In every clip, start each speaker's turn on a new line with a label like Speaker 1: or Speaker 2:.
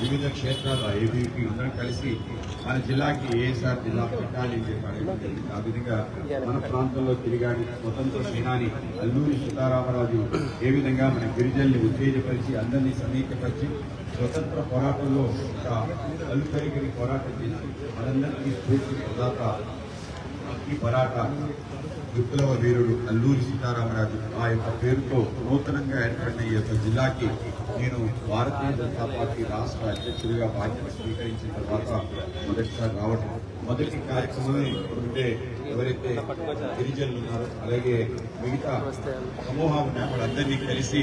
Speaker 1: వివిధ క్షేత్రాల ఏబీపీ అందరం కలిసి మన జిల్లాకి ఏఎస్ఆర్ జిల్లా పెట్టాలి అని చెప్పారు ఆ విధంగా మన ప్రాంతంలో తిరిగాడి స్వతంత్ర సేనాని అల్లూరి సీతారామరాజు ఏ విధంగా మన గిరిజనుల్ని ఉత్తేజపరిచి అందరినీ సమీకపరిచి స్వతంత్ర పోరాటంలో ఒక అల్లుకరిగిరి పోరాటం చేసి మనందరికీ స్ఫూర్తి ప్రదాత ఈ పరాట విప్లవ వీరుడు అల్లూరి సీతారామరాజు ఆ యొక్క పేరుతో నూతనంగా ఏర్పడిన ఈ యొక్క జిల్లాకి నేను భారతీయ జనతా పార్టీ రాష్ట్ర అధ్యక్షుడిగా బాధ్యత స్వీకరించిన తర్వాత మొదటిసారి రావడం మొదటి కార్యక్రమమే ఇప్పుడుండే ఎవరైతే గిరిజనులు ఉన్నారో అలాగే మిగతా సమూహం వాళ్ళందరినీ కలిసి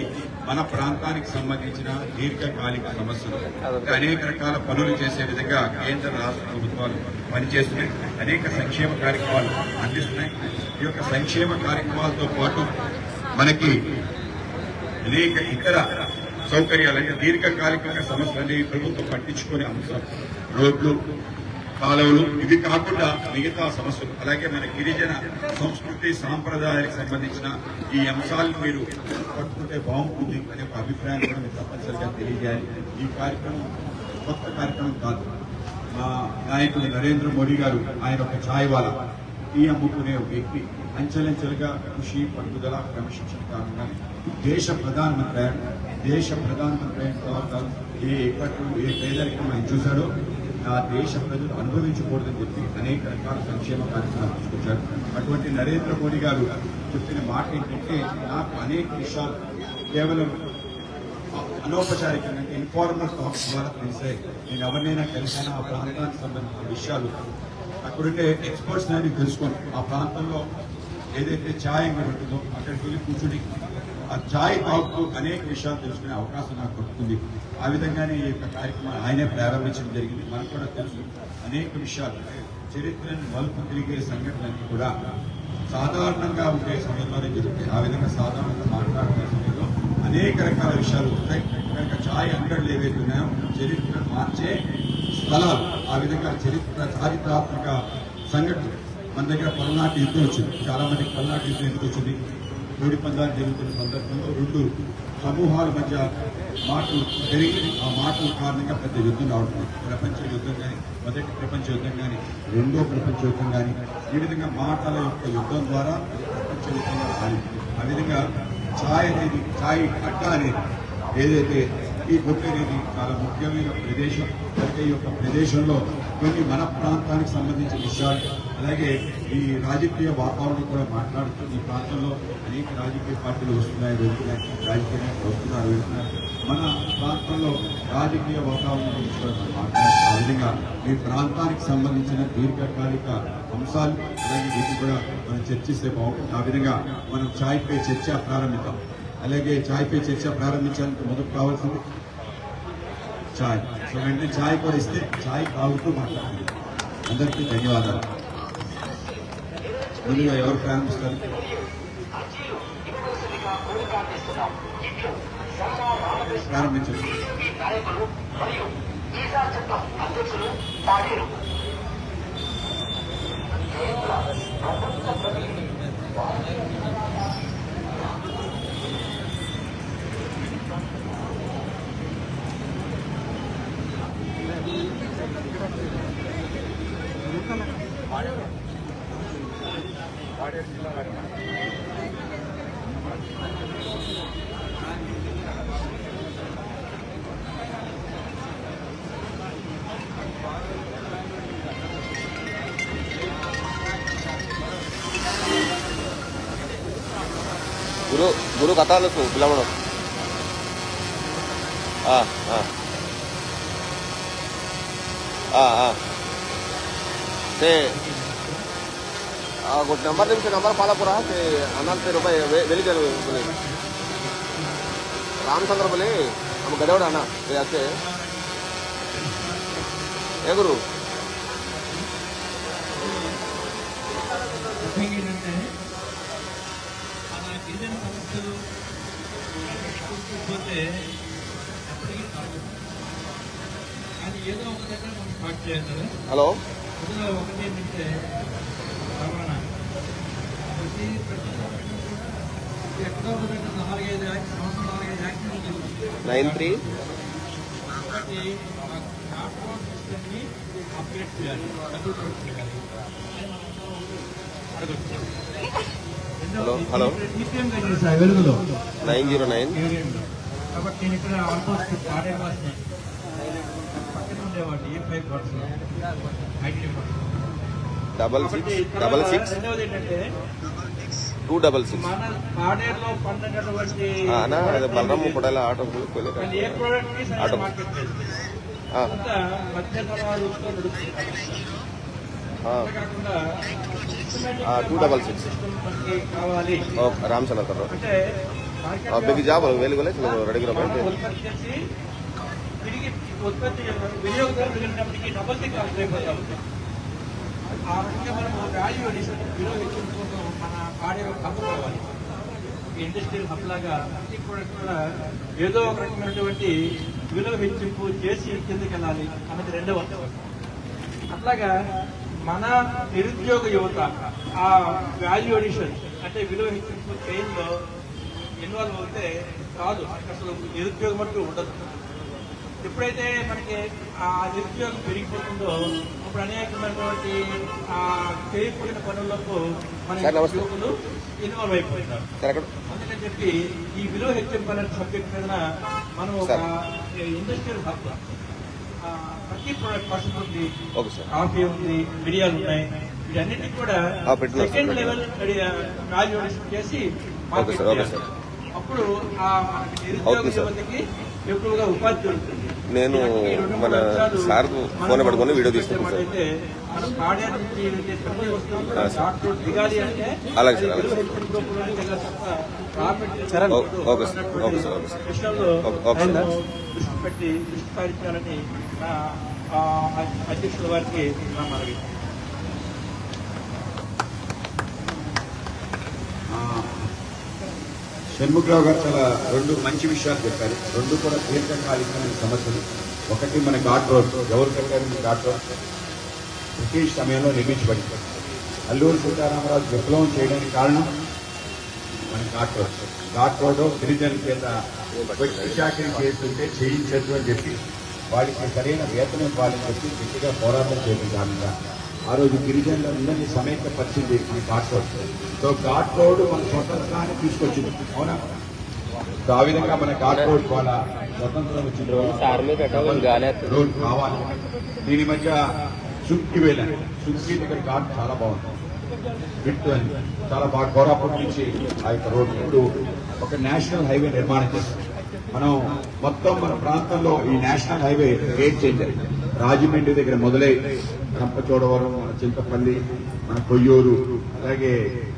Speaker 1: మన ప్రాంతానికి సంబంధించిన దీర్ఘకాలిక సమస్యలు అనేక రకాల పనులు చేసే విధంగా కేంద్ర రాష్ట్ర ప్రభుత్వాలు పనిచేస్తున్నాయి. అనేక సంక్షేమ కార్యక్రమాలు అందిస్తున్నాయి. ఈ యొక్క సంక్షేమ కార్యక్రమాలతో పాటు మనకి అనేక ఇతర సౌకర్యాలు అంటే దీర్ఘకాలిక సమస్యలు అనేవి ప్రభుత్వం పట్టించుకునే అంశం. రోడ్లు కాలువలు. ఇవి కాకుండా మిగతా సమస్యలు. అలాగే మన గిరిజన సంస్కృతి సాంప్రదాయాలకు సంబంధించిన ఈ అంశాలను మీరు పట్టుకుంటే బాగుంటుంది అనే ఒక అభిప్రాయం కూడా మీరు తప్పనిసరిగా తెలియజేయాలి. ఈ కార్యక్రమం కొత్త కార్యక్రమం కాదు. మా నాయకుడు నరేంద్ర మోడీ గారు ఆయన ఒక ఛాయ్ టీ అమ్ముకునే ఒక వ్యక్తి. అంచెలంచెలుగా కృషి పట్టుదల క్రమశిక్షణ కారణంగా దేశ ప్రధానమంత్రి దేశ ప్రధానమంత్రి అయిన తర్వాత ఏ ఇక్కట్లు ఏ పేదరికం ఆయన చూశాడో నా దేశ ప్రజలు అనుభవించకూడదని చెప్పి అనేక రకాల సంక్షేమ కార్యక్రమాలు తీసుకొచ్చారు. అటువంటి నరేంద్ర మోడీ గారు చెప్పిన మాట ఏంటంటే నాకు అనేక విషయాలు కేవలం అనౌపచారికంగా ఇన్ఫార్మల్ టాక్స్ ద్వారా తెలిసాయి. నేను ఎవరినైనా కలిసాను? ఆ ప్రాంతానికి సంబంధించిన విషయాలు. అక్కడుండే ఎక్స్పర్ట్స్ నేను తెలుసుకోను. ఆ ప్రాంతంలో ఏదైతే ఛాయ్ ఉంటుందో అక్కడికి వెళ్ళి కూర్చుని ఆ ఛాయ్ తాగుతూ అనేక విషయాలు తెలుసుకునే అవకాశం నాకు దొరుకుతుంది. ఆ విధంగానే ఈ యొక్క కార్యక్రమం ఆయనే ప్రారంభించడం జరిగింది. మనకు కూడా తెలుసు అనేక విషయాలు. చరిత్రను మలుపు తిరిగే సంఘటనలు కూడా సాధారణంగా ఉండే సమయంలోనే జరుగుతాయి. ఆ విధంగా సాధారణంగా మాట్లాడుతున్న సమయంలో అనేక రకాల విషయాలు వస్తాయి. కనుక ఛాయ్ అంగళ్ళు ఏవైతున్నాయో ఉన్నాయో చరిత్రను మార్చే స్థలాలు ఆ విధంగా చరిత్ర చారిత్రాత్మక సంఘటన మన దగ్గర పల్నాటి యుద్ధం వచ్చింది. చాలా మందికి పల్నాటి యుద్ధం ఎందుకు వచ్చింది? కోడి పందాలు జరుగుతున్న సందర్భంలో రెండు సమూహాల మధ్య మాటలు జరిగి ఆ మాటల కారణంగా పెద్ద యుద్ధం రావడం ప్రపంచ యుద్ధం కానీ మొదటి ప్రపంచ యుద్ధం కానీ రెండో ప్రపంచ యుద్ధం కానీ ఈ విధంగా మాటల యొక్క యుద్ధం ద్వారా ప్రపంచ యుద్ధం కానీ ఆ విధంగా ఛాయ్ అనేది ఛాయ్ అడ్డ అనేది ఏదైతే ఈ గుట్ట అనేది చాలా ముఖ్యమైన ప్రదేశం అయితే ఈ యొక్క ప్రదేశంలో కొన్ని మన ప్రాంతానికి సంబంధించిన విషయాలు అలాగే ఈ రాజకీయ వాతావరణం కూడా మాట్లాడుతూ ఈ ప్రాంతంలో అనేక రాజకీయ పార్టీలు వస్తున్నాయి వెళ్తున్నాయి రాజకీయ నాయకులు వస్తున్నారు వెళ్తున్నారు. మన ప్రాంతంలో రాజకీయ వాతావరణం గురించి మాట్లాడుతూ ఆ విధంగా ఈ ప్రాంతానికి సంబంధించిన దీర్ఘకాలిక అంశాలు అలాగే వీటిని కూడా మనం చర్చిస్తే బాగుంటుంది. ఆ విధంగా మనం ఛాయ్ పే చర్చ ప్రారంభిద్దాం. అలాగే ఛాయ్ పే చర్చ ప్రారంభించడానికి మొదటి కావాల్సింది ఛాయ్. సో వెంటనే ఛాయ్ కూడా ఇస్తే ఛాయ్ తాగుతూ మాట్లాడుతుంది అందరికీ ధన్యవాదాలు. ముందుగా ఎవరు ప్రారంభిస్తారు ప్రారంభించండి.
Speaker 2: ಗುರು ಗುರು ಕಥಾಲಸು ಬಿಲವಣ ಹಾಂ ಹಾಂ ಹಾಂ ಹಾಂ ते नंबर तुमचे नंबर पालापूर हा ते अनाल ते रुपये वे वेलीकर बोले रामचंद्र बोले आम गदेवड आणा ते
Speaker 3: असे हे गुरु ఏదైనా సమస్యలు పోతే ఎప్పటికీ కానీ ఏదో ఒక దగ్గర మనం స్టార్ట్ చేయాలి. కదా
Speaker 2: హలో
Speaker 3: ఒకటి ఏంటంటే రవాణా. ప్రతి ప్రతి ఎక్కడో ఒక దగ్గర నాలుగైదు సంవత్సరం నాలుగైదు జరుగుతుంది
Speaker 2: నైన్ త్రీ?
Speaker 3: కాబట్టి ట్రాన్స్పోర్ట్ సిస్టమ్ని అప్గ్రేడ్ చేయాలి. అడగచ్చు.
Speaker 2: Hello hello. Nine zero nine. Double six double six. Two double six. అన్నా అది Balaram Muppadala auto auto. Two double six
Speaker 3: system కావాలి
Speaker 2: రామ్ చంద్ర
Speaker 3: అంటే
Speaker 2: బిగ్ జాబ్ వెలుగులే రెడీగా
Speaker 3: ఉత్పత్తి చేసి తిరిగి ఉత్పత్తి వినియోగదారులు వెళ్ళినప్పటికీ డబల్ ది అయిపోతా ఆ రకంగా మనం వాల్యూ అడిషన్ మన పాడే హబ్ కావాలి ఇండస్ట్రియల్ హబ్ లాగా ప్రతి ప్రోడక్ట్ కూడా ఏదో ఒక రకమైనటువంటి విలువ హెచ్చింపు చేసి కిందకెళ్ళాలి అన్నది రెండవ అట్లాగా మన నిరుద్యోగ యువత ఆ వాల్యూ అడిషన్ అంటే విలువ హెచ్చింపు చైన్లో ఇన్వాల్వ్ అవుతే కాదు అసలు నిరుద్యోగం అంటూ ఉండదు ఎప్పుడైతే మనకి ఆ నిరుద్యోగం పెరిగిపోతుందో అప్పుడు అనేకమైనటువంటి ఆ చేయకూడిన పనులకు మన. యువకులు ఇన్వాల్వ్ అయిపోతున్నారు
Speaker 2: అక్కడ
Speaker 3: అందుకని చెప్పి ఈ విలువ హెచ్చింపు అనే సబ్జెక్ట్ మీద మనం ఒక. ఇండస్ట్రియల్ హబ్ ప్రతి ప్రోడక్ట్ పర్సన్ ఉంది కాఫీ ఉంది మిరియాలు ఉన్నాయి వీటన్నిటికి కూడా సెకండ్. లెవెల్ వాల్యుయేషన్ చేసి మార్కెట్. అప్పుడు ఆ నిరుద్యోగ. యువతకి ఎక్కువగా ఉపాధి దొరుకుతుంది
Speaker 2: నేను మన సార్ ఫోన్ పట్టుకొని వీడియో తీసుకుంటాను సార్ అలాగే సార్, అలాగే sir. Okay sir, okay sir, okay sir. Okay, sir.
Speaker 3: దృష్టి పెట్టి దృష్టి సారించాలని అధ్యక్షుల వారికి నా మనవి
Speaker 1: ఆ, షణ్ముఖరావు గారు చాలా రెండు మంచి విషయాలు చెప్పారు. రెండు కూడా దీర్ఘకాలికమైన సమస్యలు. ఒకటి మన ఘాట్ రోడ్. ఎవరు కట్టారు ఘాట్ రోడ్? బ్రిటిష్ సమయంలో నిర్మించబడింది. అల్లూరు సీతారామరాజు విప్లవం చేయడానికి కారణం మన ఘాట్ రోడ్. ఘాట్ రోడ్ గిరిజన చేత వ్యక్తి చేస్తుంటే చేయించద్దు అని చెప్పి వాడికి సరైన వేతనం ఇవ్వాలని చెప్పి గట్టిగా పోరాటం చేయడం కారణంగా ఆ రోజు గిరిజనులందరినీ సమైక్యపరిచింది ఈ ghat road so ghat road మన స్వతంత్రాన్ని తీసుకొచ్చింది. అవునా? సో ఆ విధంగా మన ఘాట్ రోడ్ వాళ్ళ స్వతంత్రం వచ్చిన రోజు రోడ్ కావాలి. దీని మధ్య సుక్కి వెళ్ళాను సుక్కి దగ్గర ఘాట్ చాలా బాగుంది. విట్టు అని చాలా బాగా కోరాపుట్ నుంచి ఆ యొక్క రోడ్ ఇప్పుడు ఒక నేషనల్ హైవే నిర్మాణం చేస్తాం మనం మొత్తం మన ప్రాంతంలో ఈ national highway game changer Rajahmundry దగ్గర మొదలై రంపచోడవరం మన చింతపల్లి మన కొయ్యూరు అలాగే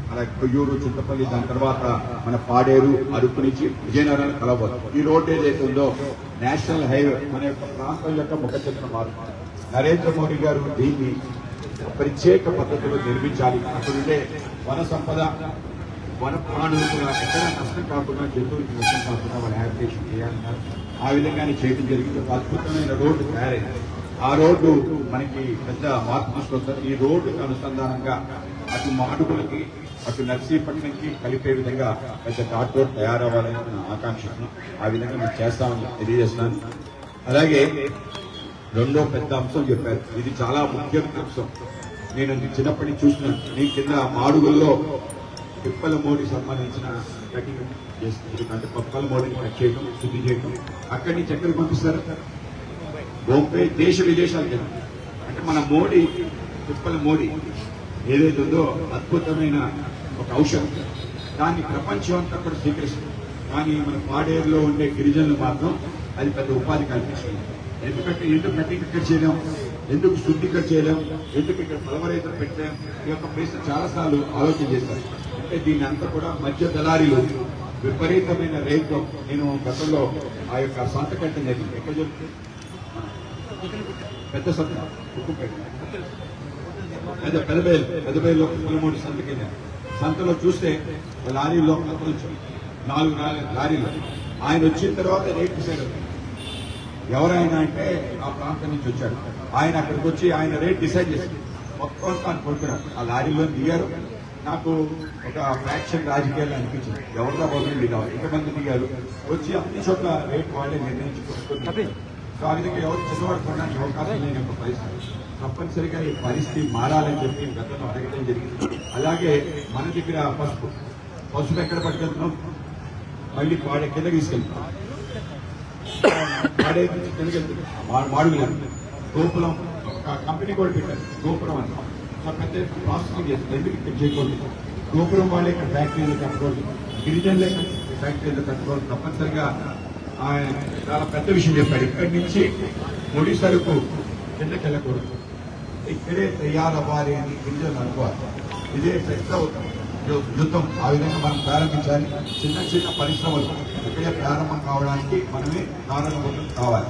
Speaker 1: మన కొయ్యూరు చింతపల్లి దాని తర్వాత మన పాడేరు అరకు నుంచి విజయనగరం కలవదు ఈ రోడ్ ఏదైతే ఉందో నేషనల్ హైవే మన యొక్క ప్రాంతం యొక్క ముఖ చిత్రం మారుతుంది. నరేంద్ర మోడీ గారు దీన్ని ప్రత్యేక పద్ధతిలో నిర్మించాలి. అక్కడుండే వన సంపద వన ప్రాణులకు ఎక్కడ నష్టం కాకుండా జంతువులకు నష్టం కాకుండా వాళ్ళ హ్యాబిటేషన్ చేయాలన్నారు. ఆ విధంగానే చేయడం జరిగింది. అద్భుతమైన రోడ్డు తయారైంది. ఆ రోడ్డు మనకి పెద్ద మార్పు తీసుకొస్తారు ఈ రోడ్డుకి అనుసంధానంగా అటు మాడుగులకి అటు నర్సీపట్నంకి కలిపే విధంగా పెద్ద ఘాట్ రోడ్ తయారవ్వాలని ఆకాంక్షను ఆ విధంగా మేము చేస్తామని తెలియజేస్తున్నాను. అలాగే రెండో పెద్ద అంశం చెప్పారు. ఇది చాలా ముఖ్యమైన అంశం. నేను చిన్నప్పటి నుంచి చూస్తున్నాను. నేను కింద మాడుగుల్లో పిప్పల మోడీ సంబంధించిన కటింగ్ చేస్తుంది అంటే పప్పల మోడీని కట్ చేయడం శుద్ధి చేయడం అక్కడి నుంచి ఎక్కడికి పంపిస్తారు? బొంబే దేశ విదేశాలకు అంటే మన మోడీ తిప్పల మోడీ ఏదైతే ఉందో అద్భుతమైన ఒక ఔషధం. దాన్ని ప్రపంచం అంతా కూడా స్వీకరిస్తుంది. కానీ మన పాడేరులో ఉండే గిరిజనులు మాత్రం అది పెద్ద ఉపాధి కల్పిస్తుంది ఎందుకంటే ఎందుకు కటింగ్ ఇక్కడ చేయలేం? ఎందుకు శుద్ధి ఇక్కడ చేయలేం? ఎందుకు ఇక్కడ ఫలవరైతులు పెట్టలేం? ఈ యొక్క ప్రశ్న చాలా సార్లు ఆలోచన చేశారు. అంటే దీన్ని అంతా కూడా మధ్య దళారీలు విపరీతమైన రైతు నేను గతంలో ఆ యొక్క సంత కట్టినది ఎక్కడ జరుగుతుంది? పెద్ద సంత. ఉక్కుపేట పెద్ద పెదబేలు పెదబేలు పులమూడి సంతకి సంతలో చూస్తే లారీలో నుంచి నాలుగు లారీలు. ఆయన వచ్చిన తర్వాత రేట్ డిసైడ్ అవుతుంది ఎవరైనా అంటే ఆ ప్రాంతం నుంచి వచ్చాడు ఆయన అక్కడికి వచ్చి ఆయన రేట్ డిసైడ్ చేసి మొత్తం తాను కొడుకున్నాడు ఆ లారీలో దిగారు. నాకు ఒక ఫ్రాక్షన్ రాజకీయాలు అనిపించింది. ఎవరిదా బాగుంది దిగారు ఎంతమంది దిగారు. వచ్చి అన్ని చోట్ల రేట్ వాళ్ళే నిర్ణయించుకుంటున్నారు సో ఆ విధంగా ఎవరు చిన్నవాడు అవకాశం లేని ఒక పరిస్థితి. తప్పనిసరిగా ఈ పరిస్థితి మారాలని చెప్పి గతంలో అడగడం జరిగింది. అలాగే మన దగ్గర పసుపు. పసుపు ఎక్కడ పట్టుకెళ్తున్నాం మళ్ళీ పాడే కింద తీసుకెళ్తున్నాం పాడే నుంచి కిందకెళ్తున్నాం మాడుగులు గోపురం ఒక కంపెనీ కూడా పెట్టారు. గోపురం అని. సో పెద్ద ప్రాసెసింగ్ చేస్తుంది ఎందుకు ఇక్కడ చేయకూడదు? గోపురం వాళ్ళే ఇక్కడ ఫ్యాక్టరీలు కట్టుకోవాలి. గిరిజన్లే ఫ్యాక్టరీలు కట్టుకోవాలి. తప్పనిసరిగా ఆయన చాలా పెద్ద విషయం చెప్పాడు. ఇక్కడి నుంచి ముడి సరుకు కిందకి వెళ్ళకూడదు ఇక్కడే తయారవ్వాలి అని గిరిజనులు అనుకోవాలి. ఇదే పెద్ద యుద్ధం. ఆ విధంగా మనం ప్రారంభించాలి. చిన్న చిన్న పరిశ్రమలు ఇక్కడే ప్రారంభం కావడానికి మనమే కారణం కావాలి.